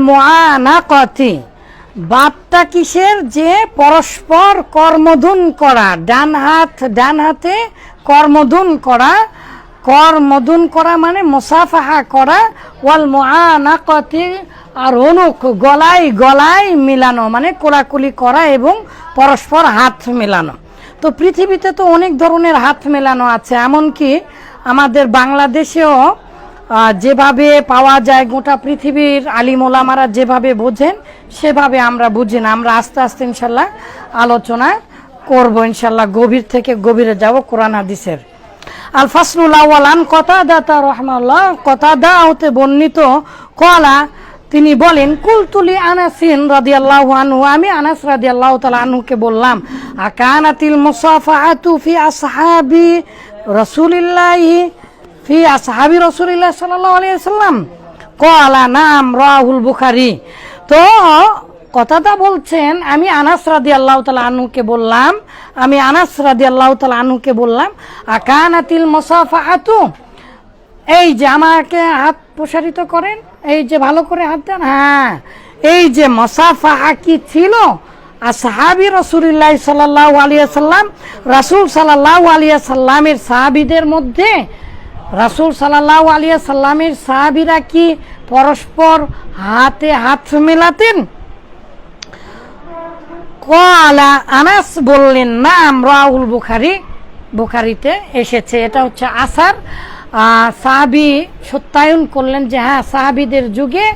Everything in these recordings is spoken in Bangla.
মুআনাকাতি। বাপটা কিসের? যে পরস্পর কর্মধুন করা। ডান হাত, ডান হাতে কর্মধুন করা। কর্মধুন করা মানে মুসাফাহা করা। ওয়াল মুআনাকাতি আর অনুক, গলায় গলায় মিলানো মানে কোলাকুলি করা এবং পরস্পর হাত মেলানো। তো পৃথিবীতে তো অনেক ধরনের হাত মেলানো আছে। এমনকি আমাদের বাংলাদেশেও যেভাবে পাওয়া যায় গোটা পৃথিবীর আলিমোলামারা যেভাবে বোঝেন, সেভাবে আমরা বুঝি না। আমরা আস্তে আস্তে ইনশাল্লাহ আলোচনা করব ইনশাল্লাহ গভীর থেকে গভীরে যাব কোরআন হাদিসের। আল ফাসলুল আওয়ালান কতাদা তা রহমাল্লাহ কতাদা হতে বর্ণিত কলা, তিনি বলেন কুলতুলি আনাসিন রাদিয়াল্লাহু আনহু আমি আনাস রাদিয়াল্লাহু তাআলা আনহুকে বললাম, আকানাতিল মুসাফাহাতু ফি আসহাবি রাসূলিল্লাহি ফি আসহাবি রাসূলিল্লাহ সাল্লাল্লাহু আলাইহি সাল্লাম কলা নাম, রাহুল বুখারী। তো কথাটা বলছেন, আমি আনাস রাদি আল্লাহ তালা আনুকে বললাম, আমি আনাস রাদি আল্লাহ তালা আনুকে বললাম, আকানাতিল মুসাফাহাতু? এই যে আমাকে হাত প্রসারিত করেন, এই যে ভালো করে হাত দেন হ্যাঁ এই যে মসাফাহা কি ছিল? সাহাবি রসুলিল্লাহ সাল্লাহ আলিয়া সাল্লাম রাসুল সাল্লাহ আলিয়া সাল্লামের সাহাবিদের মধ্যে রাসুল সাল্লাহ আলিয়া সাল্লামের সাহাবিরা কি পরস্পর হাতে হাত মেলাতেন? কলা আনাস বললেন নাম রাহুল বুখারি, বুখারিতে এসেছে। এটা হচ্ছে আসার। সাহাবি সত্যায়ন করলেন যে হ্যাঁ সাহাবিদের যুগে,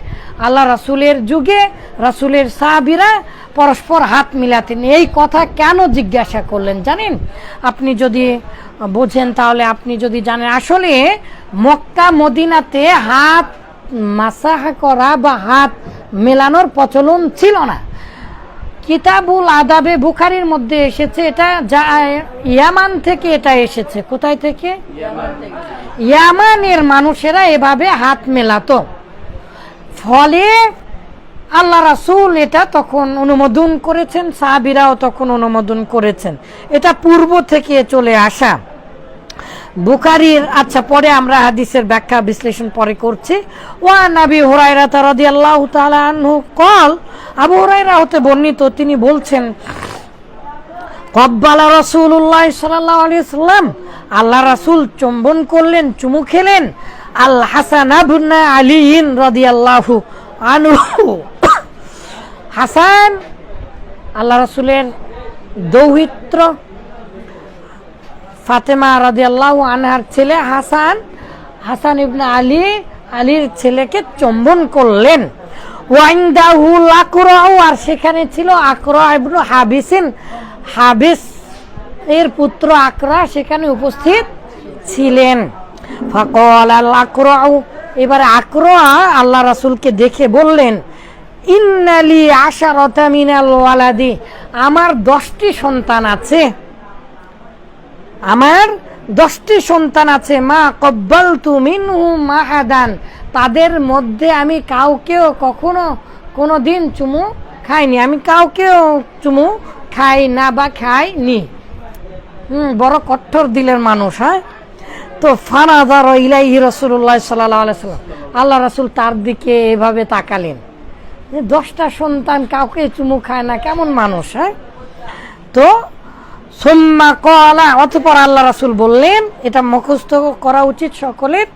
আল্লাহ রাসুলের যুগে, রাসুলের সাহাবিরা পরস্পর হাত মিলাতেন এই কথা কেন জিজ্ঞাসা করলেন জানেন? আপনি যদি বোঝেন তাহলে আপনি যদি জানেন, আসলে মক্কা, মদিনাতে হাত মাসাহা করা বা হাত মেলানোর প্রচলন ছিল না। কিতাবুল আদাবে বুখারির মধ্যে এসেছে, এটা যা, ইয়ামান থেকে এটা এসেছে। কোথায় থেকে? ইয়ামানের মানুষেরা এভাবে হাত মেলাতো। ফলে আল্লাহ রাসূল এটা তখন অনুমোদন করেছেন, সাহাবিরাও তখন অনুমোদন করেছেন। এটা পূর্ব থেকে চলে আসা। বুখারির আচ্ছা পরে আমরা হাদিসের ব্যাখ্যা বিশ্লেষণ পরে করছি। ওয়া নাবি হুরায়রা রাদিয়াল্লাহু তাআলা আনহু কল আবু হুরায়রা হতে বর্ণিত, তিনি বলছেন, কব্বালা রাসূলুল্লাহ সাল্লাল্লাহু আলাইহি সাল্লাম আল্লাহ রাসুল চুম্বন করলেন, চুমু খেলেন, আল হাসান আলী রাদিয়াল্লাহু আনহু। হাসান, আল্লাহ রাসূলের দৌহিত্র, ফাতেমা রাদিয়াল্লাহু আনহার ছেলে হাসান হাসান ইবনে আলী, আলীর ছেলেকে চম্বন করলেন। ওয়াইন্দাহু লাকরাউ আর সেখানে ছিল আকরা ইবনু হাবিসিন। হাবিস এর পুত্র আকরা সেখানে উপস্থিত ছিলেন। ফাকল আল আকরাউ এবারে আকরা আল্লাহ রাসূলকে দেখে বললেন ইন্নালি আশারতা মিনাল ওয়ালাদি। আমার দশটি সন্তান আছে। আমার দশটি সন্তান আছে। মা কব্বাল তুমিনহু মাহাদান। তাদের মধ্যে আমি কাউকেও কখনো কোনো দিন চুমু খাইনি। আমি কাউকেও চুমু খাই না বা খাইনি। হুম, বড় কঠোর দিলের মানুষ হ্যাঁ? তো ফানাদার ইলাইহি রসুল্লাহ সাল্লাহ আলাইসাল্লাম আল্লাহ রসুল তার দিকে এভাবে তাকালেন। দশটা সন্তান কাউকে চুমু খায় না, কেমন মানুষ হ্যাঁ? তো সোম্মা কলা, অতপর আল্লাহ রাসুল বললেন, এটা মুখস্থ করা উচিত সকলের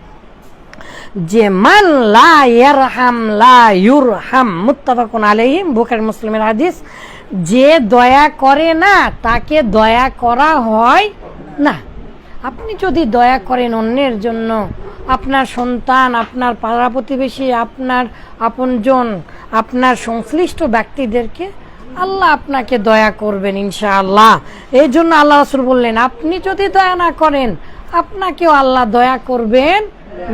যে মান লা ইয়ারহাম, লা ইউরহাম, মুত্তাফাকুন আলাইহিম, বুখারী মুসলিমের হাদিস, যে দয়া করে না, তাকে দয়া করা হয় না। আপনি যদি দয়া করেন অন্যের জন্য আপনার সন্তান, আপনার পাড়া প্রতিবেশী, আপনার আপনজন, আপনার সংশ্লিষ্ট ব্যক্তিদেরকে আল্লাহ আপনাকে দয়া করবেন ইনশাআল্লাহ। এই জন্য আল্লাহ রসুল বললেন, আপনি যদি দয়া না করেন, আপনাকেও আল্লাহ দয়া করবেন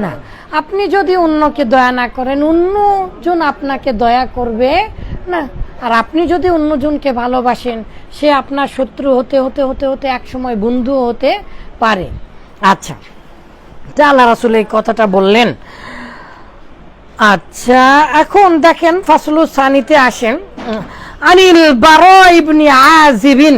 না। আপনি যদি অন্যকে দয়া না করেন, অন্যজন আপনাকে দয়া করবে না। আর আপনি যদি অন্যজনকে ভালোবাসেন, সে আপনার শত্রু হতে হতে হতে হতে একসময় বন্ধু হতে পারে। আচ্ছা। আল্লাহ রাসুল এই কথাটা বললেন। আচ্ছা এখন দেখেন ফাসলু সানিতে আসেন। আনিল বারো ইবনি আজিবিন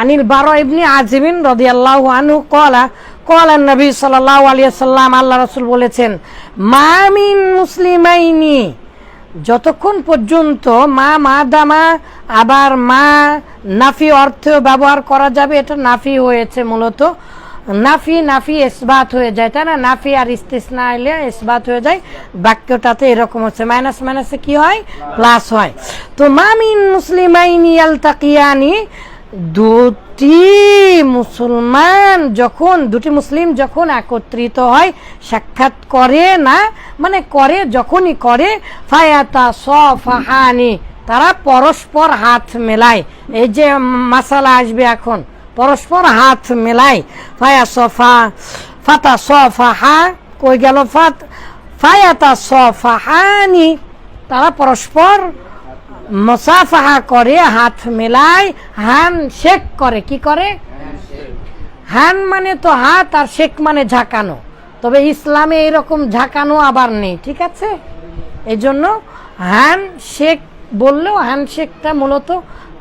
আনিল বারো ইবনি আজিবিন রাদিয়াল্লাহু আনহু কলা কলা নবী সাল্লাল্লাহু আলাইহি সাল্লাম আল্লাহ রাসূল বলেছেন মামিন মুসলিমাইনি, যতক্ষণ পর্যন্ত মা মা দামা আবার মা নাফি অর্থ ব্যবহার করা যাবে, এটা নাফি হয়েছে মূলত। নাফি নাফি এসবাত হয়ে যায়, তাই না? নাফি আর ইস্তিসনা এলে এসবাত হয়ে যায়। বাক্যটাতে এরকম হচ্ছে মাইনাস মাইনাসে কি হয়? প্লাস হয়। তো মামিন মুসলিমাইনি আল তাকিয়ানি দুটি মুসলমান যখন, দুটি মুসলিম যখন একত্রিত হয়, সাক্ষাৎ করে না মানে করে যখনই করে ফায়াতা সফাহানি তারা পরস্পর হাত মেলায়। এই যে মাসালা আসবে এখন। পরস্পর হাত মেলায় ফায়া সফা, ফাতা সফাহা, কই গেল ফাত? ফায়াতা সফাহানি। তারা পরস্পর মুসাফাহা করে, হাত মেলায় হান শেক করে, কি করে? হান মানে তো হাত আর শেক মানে ঝাঁকানো। তবে ইসলামে এরকম ঝাঁকানো আবার নেই, ঠিক আছে? এই জন্য হ্যান শেক বললেও হ্যান শেকটা মূলত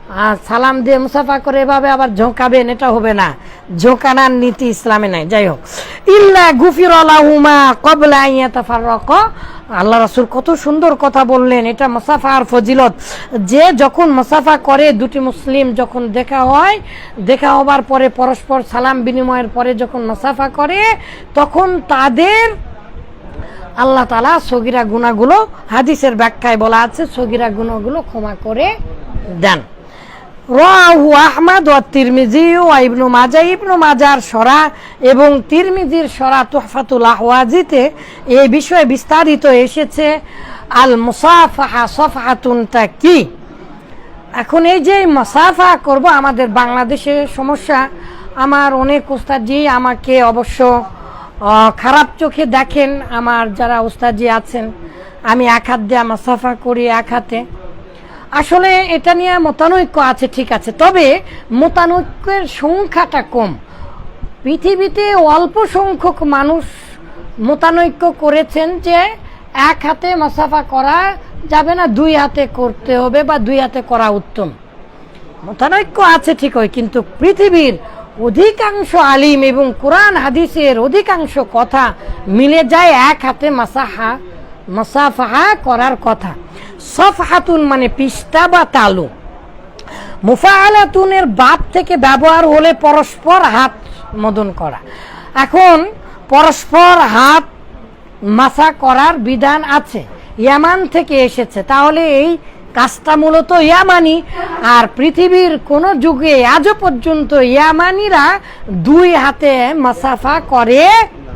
আহ, সালাম দিয়ে মুসাফা করে এভাবে আবার ঝোঁকাবেন এটা হবে না। ঝোঁকানার নীতি ইসলামে নাই। যাই হোক। ইল্লা গুফির আলাহুমা কবলা ইয়াতাফাররাক। আল্লাহ রাসূল কত সুন্দর কথা বললেন এটা মুসাফা আর ফজিলত। যে যখন মুসাফা করে দুটি মুসলিম যখন দেখা হয় দেখা হবার পরে পরস্পর সালাম বিনিময়ের পরে যখন মুসাফা করে তখন তাদের আল্লাহ তালা সগিরা গুণাগুলো হাদিসের ব্যাখ্যায় বলা আছে সগিরা গুণাগুলো ক্ষমা করে দেন। রাহু আহমদ ও তিরমিজি ও ইবনু মাজা ইবনু মাজার সরা এবং তিরমিজির সরা তোহফাতুল আহওয়াজিতে এই বিষয়ে বিস্তারিত এসেছে আল মুসাফাহা সফহাতুনটা কি এখন এই যে মাসাফা করব, আমাদের বাংলাদেশে সমস্যা। আমার অনেক ওস্তাদজি আমাকে অবশ্য খারাপ চোখে দেখেন। আমার যারা ওস্তাদজি আছেন, আমি এক হাত দিয়ে মাসাফা করি, এক হাতে। আসলে এটা নিয়ে মতানৈক্য আছে, ঠিক আছে। তবে মতানৈক্যের সংখ্যাটা কম। পৃথিবীতে অল্প সংখ্যক মানুষ মতানৈক্য করেছেন যে এক হাতে মাসাফা করা যাবে না, দুই হাতে করতে হবে বা দুই হাতে করা উত্তম। মতানৈক্য আছে ঠিকই, কিন্তু পৃথিবীর অধিকাংশ আলিম এবং কোরআন হাদিসের অধিকাংশ কথা মিলে যায় এক হাতে মাসাহা, মাসাফাহা করার কথা। সফহাতুন মানে পিস্তা বা তালু। মুফাআলাতুনের বাপ থেকে ব্যবহার হলে পরস্পর হাত মদন করা। এখন পরস্পর হাত মাসা করার বিধান আছে। ইয়ামান থেকে এসেছে। তাহলে এই কাজটা মূলত ইয়ামানি। আর পৃথিবীর কোন যুগে আজও পর্যন্ত ইয়ামানিরা দুই হাতে মাসাফা করে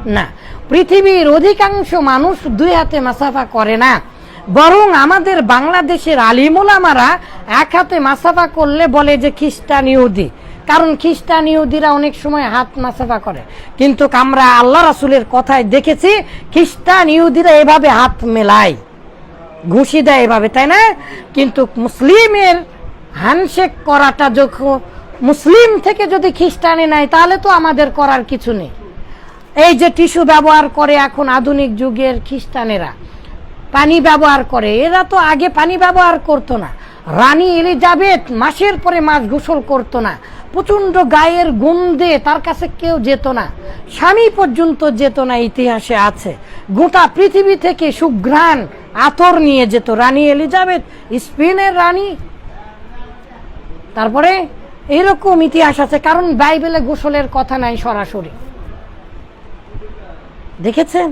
না। পৃথিবীর অধিকাংশ মানুষ দুই হাতে মাসাফা করে না। বরং আমাদের বাংলাদেশের আলিমুলামারা এক হাতে মাসাফা করলে বলে যে খ্রিস্টান ইহুদি। কারণ খ্রিস্টান ইহুদিরা অনেক সময় হাত মাসাফা করে। কিন্তু আমরা আল্লাহ রাসুলের কথায় দেখেছি, খ্রিস্টান ইহুদিরা এভাবে হাত মেলায়। ঘুষি দেয় এভাবে, তাই না? কিন্তু মুসলিমের হ্যান্ডশেক করাটা যখন মুসলিম থেকে যদি খ্রিস্টানে নেয়, তাহলে তো আমাদের করার কিছু নেই। এই যে টিস্যু ব্যবহার করে এখন আধুনিক যুগের খ্রিস্টানেরা পানি ব্যবহার করে। এরা তো আগে পানি ব্যবহার করতো না। রানী এলিজাবেথ মাসের পরে মাস গোসল করতো না। প্রচণ্ড গায়ের গন্ধে তার কাছে কেউ যেত না। স্বামী পর্যন্ত যেত না, ইতিহাসে আছে। গোটা পৃথিবী থেকে সুঘ্রাণ আতর নিয়ে যেত রানী এলিজাবেথ, স্পেনের রানী। তারপরে এরকম ইতিহাস আছে, কারণ বাইবেলে গোসলের কথা নাই সরাসরি। দেখেছেন?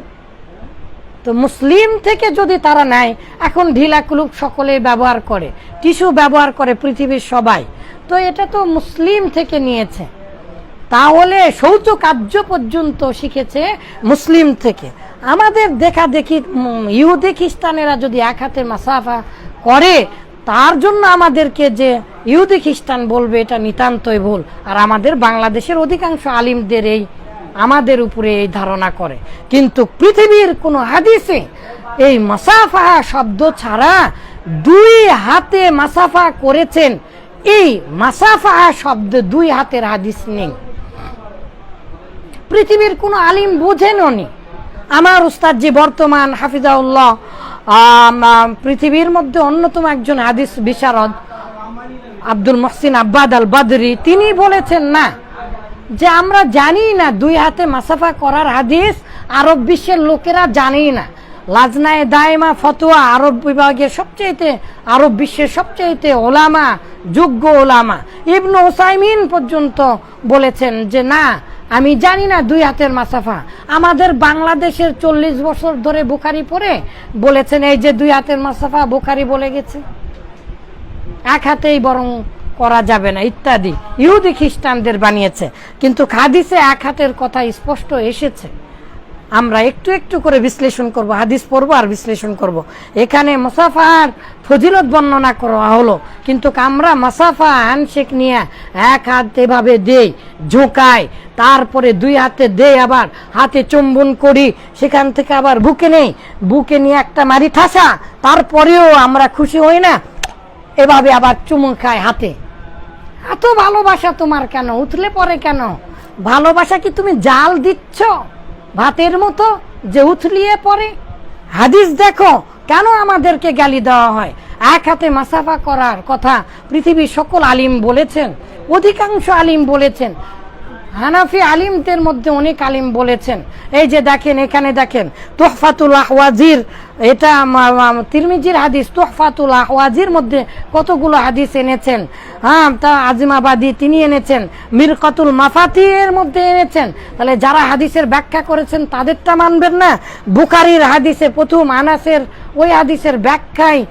তো মুসলিম থেকে যদি তারা নেয়, এখন ঢিলা কুলুপ সকলে ব্যবহার করে, টিস্যু ব্যবহার করে পৃথিবীর সবাই। তো এটা তো মুসলিম থেকে নিয়েছে। তাহলে শৌচ কার্য পর্যন্ত শিখেছে মুসলিম থেকে। আমাদের দেখা দেখি ইহুদি খ্রিস্টানেরা যদি এক হাতে মাসাফা করে, তার জন্য আমাদেরকে যে ইহুদি খ্রিস্টান বলবে, এটা নিতান্তই ভুল। আর আমাদের বাংলাদেশের অধিকাংশ আলিমদের এই আমাদের উপরে এই ধারণা করে। কিন্তু পৃথিবীর কোনো হাদিসে এই মাসাফা শব্দ ছাড়া দুই হাতে মাসাফা করেছেন। এই মাসাফা শব্দ দুই হাতের হাদিস নেই। পৃথিবীর কোনো আলিম বোঝেনও নি। আমার উস্তাদ যে বর্তমান হাফিজাউল্লাহ পৃথিবীর মধ্যে অন্যতম একজন হাদিস বিশারদ, আব্দুল মহসিন আব্বাদ আল বাদরি তিনি বলেছেন না যে আমরা জানি না, দুই হাতে মাসাফা করার হাদিস আরব বিশ্বের লোকেরা জানেই না। লাজনায় দায়মা, ফতোয়া আরব বিভাগের সবচেয়েতে আরব বিশ্বের সবচেয়েতে ওলামা, যোগ্য ওলামা। ইবনু ওসাইমিন পর্যন্ত বলেছেন যে, না, আমি জানি না দুই হাতের মাসাফা। আমাদের বাংলাদেশের চল্লিশ বছর ধরে বুখারি পড়ে বলেছেন, এই যে দুই হাতের মাসাফা বুখারি বলে গেছে। এক হাতেই বরং করা যাবে না, ইত্যাদি। ইহুদি খ্রিস্টানদের বানিয়েছে। কিন্তু হাদিসে এক হাতের কথা স্পষ্ট এসেছে। আমরা একটু একটু করে বিশ্লেষণ করব, হাদিস পড়ব আর বিশ্লেষণ করব। এখানে মুসাফার ফজিলত বর্ণনা করা হলো। কিন্তু আমরা মাসাফা, হ্যান্ডশেক নিয়ে এক হাত এভাবে দেই, ঝোঁকাই, তারপরে দুই হাতে দেই আবার, হাতে চুম্বন করি, সেখান থেকে আবার বুকে নেই। বুকে নিয়ে একটা মারি ঠাসা, তারপরেও আমরা খুশি হই না। এভাবে আবার চুমু খায় হাতে। এত ভালোবাসা তোমার কেন? উঠলে পরে কেন? ভালোবাসা কি তুমি জাল দিচ্ছ? ভাতের মতো যে উথলিয়ে পরে হাদিস দেখো, কেন আমাদেরকে গালি দেওয়া হয়? এক হাতে মাসাফা করার কথা পৃথিবীর সকল আলিম বলেছেন, অধিকাংশ আলিম বলেছেন। হানাফি আলিমদের মধ্যে অনেক আলিম বলেছেন। এই যে দেখেন, এখানে দেখেন, তোহফাতুল আহওয়াজির, এটা তিরমিজির হাদিস, তোহফাতুল আহওয়াজির মধ্যে কতগুলো হাদিস এনেছেন। হ্যাঁ তা আজিমাবাদী তিনি এনেছেন, মিরকতুল মাফাতি এর মধ্যে এনেছেন। তাহলে যারা হাদিসের ব্যাখ্যা করেছেন, তাদেরটা মানবেন না। বুকারির হাদিসে প্রথম আনাসের ওই হাদিসের ব্যাখ্যায়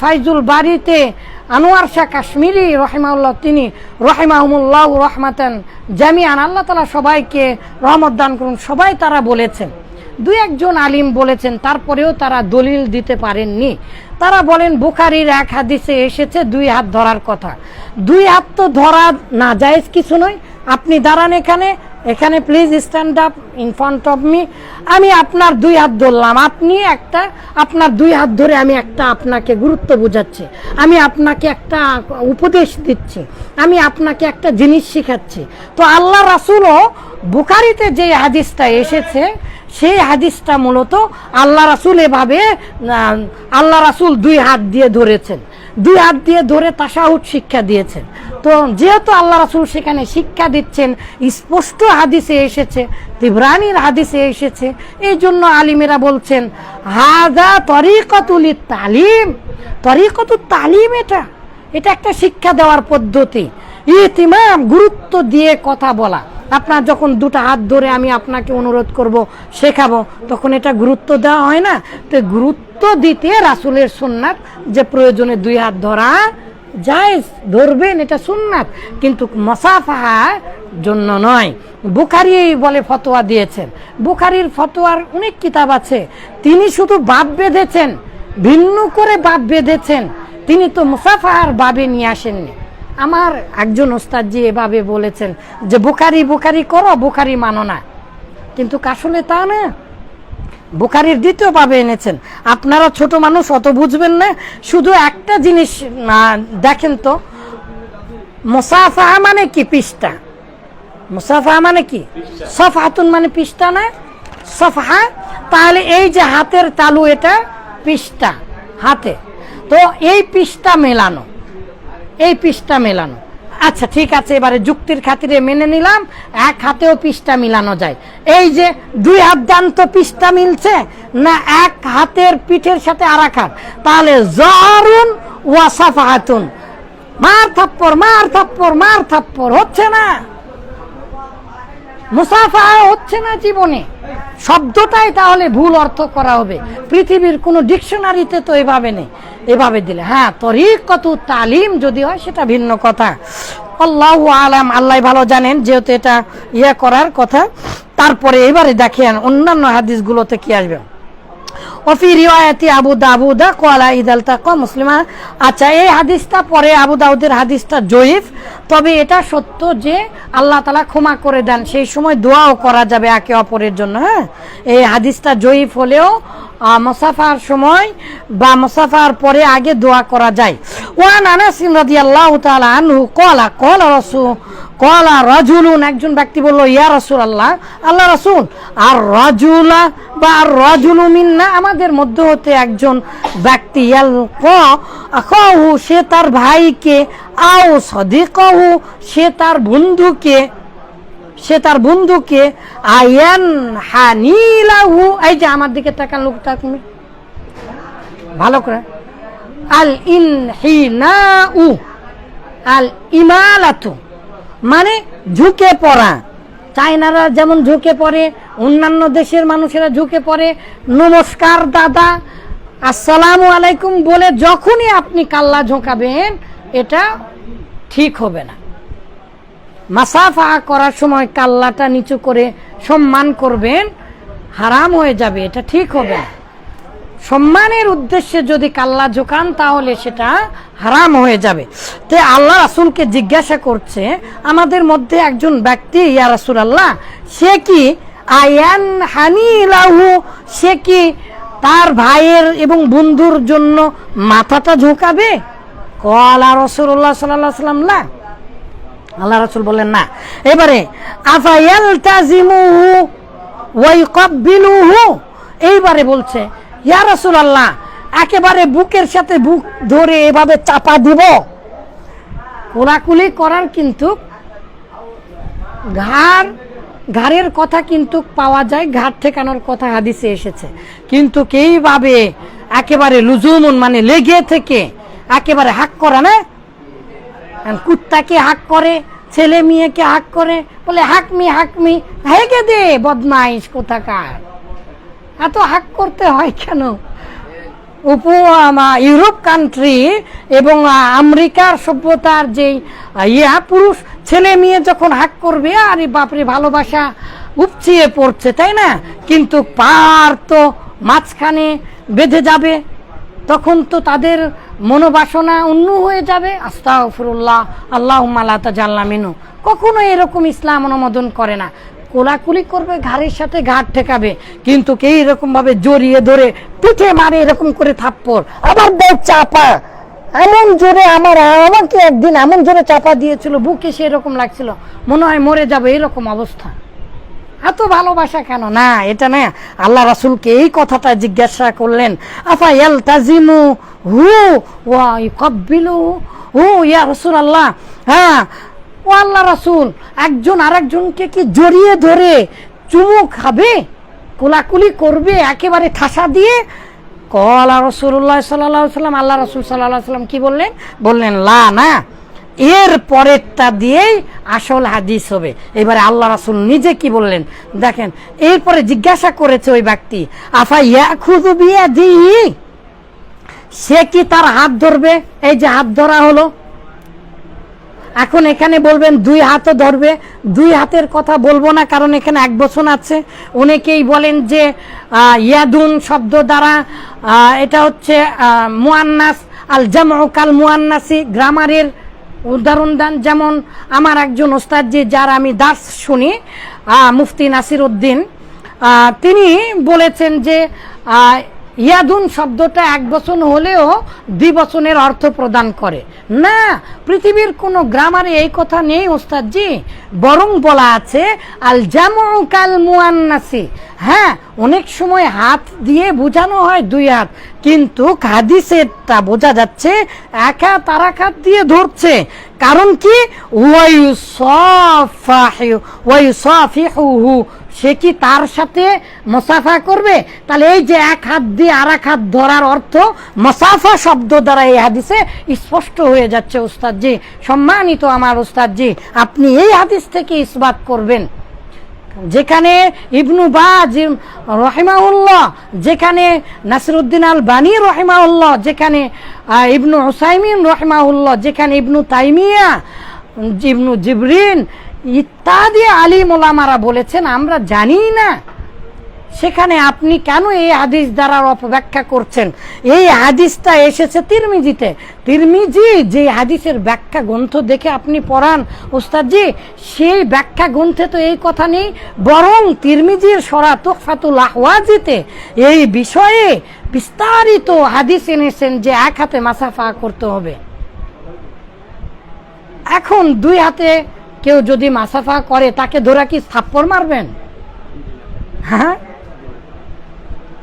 ফাইজুল বাড়িতে আনোয়ার শাহ কাশ্মীরি রহিমাউল্লাহ তিনি রহিমাহমুল্লাহ রহমাতেন জামিয়ান। আল্লাহ তালা সবাইকে রহমত দান করুন। সবাই তারা বলেছেন। দুই একজন আলিম বলেছেন, তারপরেও তারা দলিল দিতে পারেননি। তারা বলেন, বুখারির এক হাদিসে এসেছে, দুই হাত ধরার কথা। দুই হাত তো ধরা না জায়েজ কিছু নয়। আপনি দাঁড়ান এখানে এখানে please stand up in front of me আমি আপনার দুই হাত ধরলাম, আপনি একটা, আপনার দুই হাত ধরে আমি একটা আপনাকে গুরুত্ব বোঝাচ্ছি। আমি আপনাকে একটা উপদেশ দিচ্ছি। আমি আপনাকে একটা জিনিস শেখাচ্ছি। তো আল্লাহ রাসুলও বুখারিতে যে হাদিসটা এসেছে সেই হাদিসটা মূলত আল্লাহ রাসুল এভাবে আল্লাহ রাসুল দুই হাত দিয়ে ধরেছেন। দুই হাত দিয়ে ধরে তাসাউদ শিক্ষা দিয়েছেন। তো যেহেতু আল্লাহ রাসুল সেখানে শিক্ষা দিচ্ছেন, স্পষ্ট হাদিসে এসেছে, তিবরানির হাদিসে এসেছে, এই জন্য আলিমেরা বলছেন হাদা তরিকতুল তালিম তরিকতুল তালিম এটা। এটা একটা শিক্ষা দেওয়ার পদ্ধতি। ইতিমাম গুরুত্ব দিয়ে কথা বলা। আপনার যখন দুটো হাত ধরে আমি আপনাকে অনুরোধ করব শেখাবো, তখন এটা গুরুত্ব দেওয়া হয় না? তো গুরুত্ব দিতে রাসুলের সুন্নাত যে প্রয়োজনে দুই হাত ধরা জায়েজ, ধরবেন এটা সুন্নাত। কিন্তু মসাফা জন্য নয়। বুখারি বলে ফতোয়া দিয়েছেন। বুখারির ফতোয়ার অনেক কিতাব আছে। তিনি শুধু বাপ বেঁধেছেন, ভিন্ন করে বাপ বেঁধেছেন। তিনি তো মুসাফাহার বাবে নিয়ে আসেননি। আমার একজন ওস্তাদজি এভাবে বলেছেন যে বুখারি বুখারি করো বুখারি মানো না। কিন্তু আসলে তা না। বুখারির দ্বিতীয় ভাবে এনেছেন আপনারা ছোট মানুষ অত বুঝবেন না। শুধু একটা জিনিস দেখেন তো মুসাফা মানে কি পৃষ্ঠা? মুসাফা মানে কি? সফাতুন মানে পৃষ্ঠা না? সফহা? তাহলে এই যে হাতের তালু এটা পৃষ্ঠা হাতে। তো এই পৃষ্ঠা মেলানো। এই পৃষ্ঠা মেলানো। আচ্ছা ঠিক আছে, এবারে যুক্তির খাতিরে মেনে নিলাম, এক হাতেও পৃষ্ঠা মিলানো যায়। এই যে দুই হাত দান তো পৃষ্ঠা মিলছে, না এক হাতের পিঠের সাথে আর এক হাত তাহলে জহরুন ওয়া সাফাহাতুন। মার থাপ্পর মার থাপ্পর মার থাপ্পর হচ্ছে না? মুসাফা হচ্ছে না জীবনে। শব্দটাই তাহলে ভুল অর্থ করা হবে। পৃথিবীর কোনো ডিকশনারিতে তো এভাবে নেই। এভাবে দিলে। হ্যাঁ তরিক কত তালিম যদি হয়, সেটা ভিন্ন কথা। আল্লাহ আলাম, আল্লাহ ভালো জানেন, যেহেতু এটা ইয়ে করার কথা। তারপরে এবারে দেখেন অন্যান্য হাদিসগুলোতে কি আসবে? ওফি রিওয়ায়াতি আবু দাবুদা কোয়ালা ইদাল তাকা মুসলিমা আচ্ছা এই হাদিসটা পরে আবু দাউদের হাদিসটা জয়ীফ। তবে এটা সত্য যে আল্লাহ তালা ক্ষমা করে দেন। সেই সময় দোয়াও করা যাবে একে অপরের জন্য হ্যাঁ? এই হাদিসটা জয়ীফ হলেও মুসাফার সময় বা মুসাফার পরে আগে দোয়া করা যায়। ওয়ান আনাস রাদিয়াল্লাহু তাআলা আনহু ক্বালা ক্বালা রাসূল কলা রজুলুন। একজন ব্যক্তি বলল, ইয়া রসুল আল্লাহ আল্লাহ রসুল, আর রজুলা বা আর রজুলু মিন্না আমাদের মধ্যে হতে একজন ব্যক্তি সে তার ভাইকে, আও সদিকহু, সে তার বন্ধুকে, সে তার বন্ধুকে, আয়ান হানিলাহু, এই যে আমার দিকে তাকান লোকটা তুমি। ভালো করে। আল ইনহিনাউ, আল ইমালাতু মানে ঝুঁকে পড়া। চায়নারা যেমন ঝুঁকে পড়ে অন্যান্য দেশের মানুষেরা ঝুঁকে পড়ে। নমস্কার, দাদা। আসসালামু আলাইকুম বলে যখনই আপনি কাল্লা ঝোঁকাবেন, এটা ঠিক হবে না। মাসাফা করার সময় কাল্লাটা নিচু করে সম্মান করবেন, হারাম হয়ে যাবে, এটা ঠিক হবে না। সম্মানের উদ্দেশ্যে যদি কাল্লা ঝোকান, তাহলে সেটা হারাম হয়ে যাবে। তো আল্লাহ রাসুলকে জিজ্ঞাসা করছে, আমাদের মধ্যে একজন ব্যক্তি, ইয়া রাসুল আল্লাহ সে কি আয়ান হানি লাহু সে কি তার ভাইয়ের এবং বন্ধুর জন্য মাথাটা ঝোঁকাবে? কলা রসুল্লাহ সাল্লাহ সাল্লাম না। আল্লাহ রাসুল বললেন, না। এবারে আফায়াল তাজিমুহু ওয়াইকাব্বিলুহু? এইবারে বলছে, ইয়া রাসূল আল্লাহ একেবারে বুকের সাথে বুক ধরে এভাবে চাপা দিব? কোলাকুলি করার কিন্তু ঘাড় ঘাড়ের কথা কিন্তু পাওয়া যায়, ঘাড় ঠেকানোর কথা হাদিসে এসেছে। কিন্তু কেইভাবে একেবারে লুজুমুন মানে লেগে থেকে একেবারে হাক করা না? কুত্তাকে হাক করে, ছেলে মেয়েকে হাক করে, বলে, হাকমি হাকমি হেগে দে, বদমাইশ কোথাকার? এত হাক করতে হয় কেন? উপ ইউরোপ কান্ট্রি এবং আমেরিকার সভ্যতার যে ইয়া, পুরুষ ছেলে মেয়ে যখন হাক করবে, আরে বাপরে, ভালোবাসা উপচিয়ে পড়ছে, তাই না? কিন্তু পার তো মাঝখানে বেঁধে যাবে, তখন তো তাদের মনোবাসনা অন্য হয়ে যাবে। আস্তাগফিরুল্লাহ আল্লাহ মালাতা জানলা মেনু কখনো এরকম ইসলাম অনুমোদন করে না। কোলাকুলি করবে, ঘাড়ের সাথে ঘাট ঠেকাবে, কিন্তু কে এরকম ভাবে জড়িয়ে ধরে পিঠে মারে এরকম করে থাপ্পড়? আবার দেয় চাপা। এমন জোরে আমার, আমাকে একদিন এমন জোরে চাপা দিয়েছিল, বুকে সেরকম লাগছিল, মনে হয় মরে যাবে এরকম অবস্থা। এত ভালোবাসা কেন? না, এটা না, আল্লাহ রাসুলকে এই কথাটা জিজ্ঞাসা করলেন, আফা ইয়াল তাজিমু হু ওয়া ইকব্বিলু হু ইয়া রসুল আল্লাহ হ্যাঁ ও আল্লাহ রাসূল, একজন আরেকজনকে কি জড়িয়ে ধরে চুমু খাবে, কোলাকুলি করবে, একেবারে ঠাসা দিয়ে কলা রসুল্লাহ সাল্লাহ সাল্লাম আল্লাহ রসুল সাল্লাহ সাল্লাম কি বললেন? বললেন, লা, না, এর পরেরটা দিয়েই আসল হাদিস হবে। এবারে আল্লাহ রাসুল নিজে কি বললেন? দেখেন, এরপরে জিজ্ঞাসা করেছে ওই ব্যক্তি, আফা ইয়া খুদু বিয়া দি সে কি তার হাত ধরবে? এই যে হাত ধরা হলো এখন এখানে বলবেন দুই হাতও ধরবে। দুই হাতের কথা বলব না, কারণ এখানে এক বছর আছে। অনেকেই বলেন যে ইয়াদুন শব্দ দ্বারা এটা হচ্ছে মুয়ান্নাস, আল কাল মুয়ান্নাসি, গ্রামারের উদাহরণ দেন। যেমন আমার একজন ওস্তাদ যে যার আমি দাস শুনি মুফতি নাসির উদ্দিন তিনি বলেছেন যে ইয়াদুন শব্দটা এক বচন হলেও দ্বিবচনের অর্থ প্রদান করে। না, পৃথিবীর কোনো গ্রামারে এই কথা নেই, ওস্তাদজি। বরং বলা আছে আল জামু কাল মুয়ান্নাসি হ্যাঁ অনেক সময় হাত দিয়ে বোঝানো হয় দুই হাত, কিন্তু হাদিসেরটা বোঝা যাচ্ছে, এক হাত এক হাত দিয়ে ধরছে। কারণ কি? ওয়াইসাফাহু ওয়াইসাফিহুহু সে কি তার সাথে মুসাফা করবে? তাহলে এই যে এক হাত দিয়ে আর এক হাত ধরার অর্থ মুসাফা শব্দ দ্বারা এই হাদিসে স্পষ্ট হয়ে যাচ্ছে ওস্তাদজি সম্মানিত আমার ওস্তাদজি আপনি এই হাদিস থেকে ইসবাত করবেন। যেখানে ইবনু বাজ রহিমাউল্লাহ যেখানে নাসিরুদ্দিন আল বানী রহিমাউল্লাহ যেখানে ইবনু হুসাইমিন রহিমাউল্লাহ যেখানে ইবনু তাইমিয়া, ইবনু জিবরিন ইত্যাদি আলী মোলামারা বলেছেন, আমরা জানি না। সেখানে আপনি কেন এই হাদিস দ্বারা অপব্যাখ্যা করছেন? এই হাদিসটা এসেছে তিরমিজিতে। তিরমিজি যে হাদিসের ব্যাখ্যা গ্রন্থ দেখে আপনি পড়ান, ওস্তাদজি, সেই ব্যাখ্যা গ্রন্থে তো এই কথা নেই, বরং তিরমিজির সরা তোফাতুল আহওয়াজিতে এই বিষয়ে বিস্তারিত হাদিস এনেছেন যে এক হাতে মাসাফা করতে হবে। এখন দুই হাতে কেউ যদি মাসাফা করে, তাকে ধরে কি থাপ্পড় মারবেন? হ্যাঁ?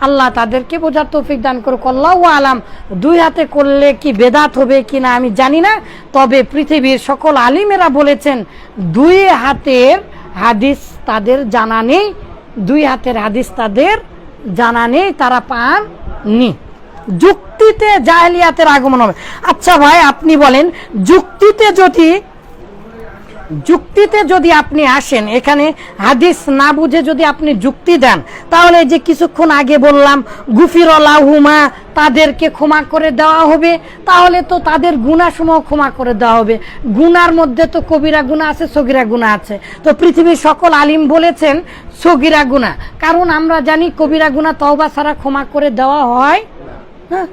আল্লাহ তাদেরকে বোঝার তৌফিক দান করুক। আল্লাহ আলাম, দুই হাতে করলে কি বেদাত হবে কি না আমি জানি না, তবে পৃথিবীর সকল আলিমেরা বলেছেন, দুই হাতের হাদিস তাদের জানা নেই, দুই হাতের হাদিস তাদের জানা নেই, তারা পান নি যুক্তিতে জাহেলিয়াতের আগমন হবে। আচ্ছা ভাই, আপনি বলেন, যুক্তিতে যদি যুক্তিতে যদি আপনি আসেন, এখানে হাদিস না বুঝে যদি আপনি যুক্তি দেন, তাহলে যে কিছুক্ষণ আগে বললাম, গুফিরলাহুমা, তাদেরকে ক্ষমা করে দেওয়া হবে, তাহলে তো তাদের গুণাসমূহ ক্ষমা করে দেওয়া হবে। গুনার মধ্যে তো কবিরা গুণা আছে, সগিরা গুণা আছে। তো পৃথিবীর সকল আলিম বলেছেন, সগিরা গুণা কারণ আমরা জানি, কবিরা গুণা তওবা ছাড়া ক্ষমা করে দেওয়া হয় হ্যাঁ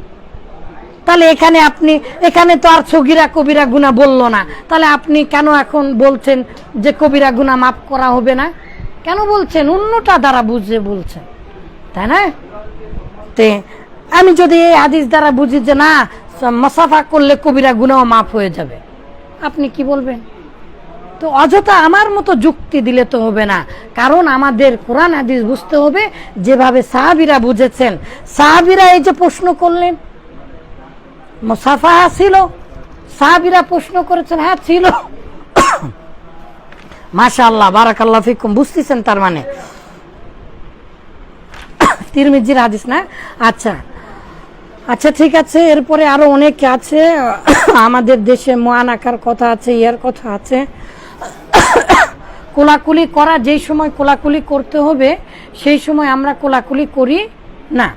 তাহলে এখানে আপনি, এখানে তো আর সগিরা কবিরা গুণা বলল না। তাহলে আপনি কেন এখন বলছেন যে কবিরা গুণা মাফ করা হবে না? কেন বলছেন? অন্যটা দ্বারা বুঝে বলছেন। তাই না? তে আমি যদি এই হাদিস দ্বারা বুঝি যে না, মসাফা করলে কবিরা গুণাও মাফ হয়ে যাবে। আপনি কি বলবেন? তো অযথা আমার মতো যুক্তি দিলে তো হবে না। কারণ আমাদের কোরআন হাদিস বুঝতে হবে, যেভাবে সাহাবিরা বুঝেছেন। সাহাবিরা এই যে প্রশ্ন করলেন মুসাফা ছিল, সাহাবিরা প্রশ্ন করেছেন হ্যাঁ ছিল। মাশাআল্লাহ, বারাকাল্লাহ ফিকুম, বুঝতেছেন তার মানে। তিরমিজির হাদিস, না? আচ্ছা। আচ্ছা ঠিক আছে, এরপরে আরও অনেক আছে। আমাদের দেশে মোয়ানাকার কথা আছে ইয়ার কথা আছে। কোলাকুলি করা, যেই সময় কোলাকুলি করতে হবে, সেই সময় আমরা কোলাকুলি করি না।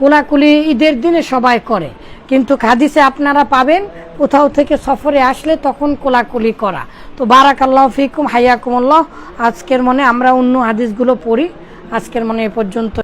কোলাকুলি ঈদের দিনে সবাই করে। কিন্তু হাদিসে আপনারা পাবেন, কোথাও থেকে সফরে আসলে তখন কোলাকুলি করা। তো বারাকাল্লাহ ফিকুম, হাইয়াকুমুল্লাহ। আজকের মনে আমরা অন্য হাদিসগুলো পড়ি। আজকের মনে এ পর্যন্ত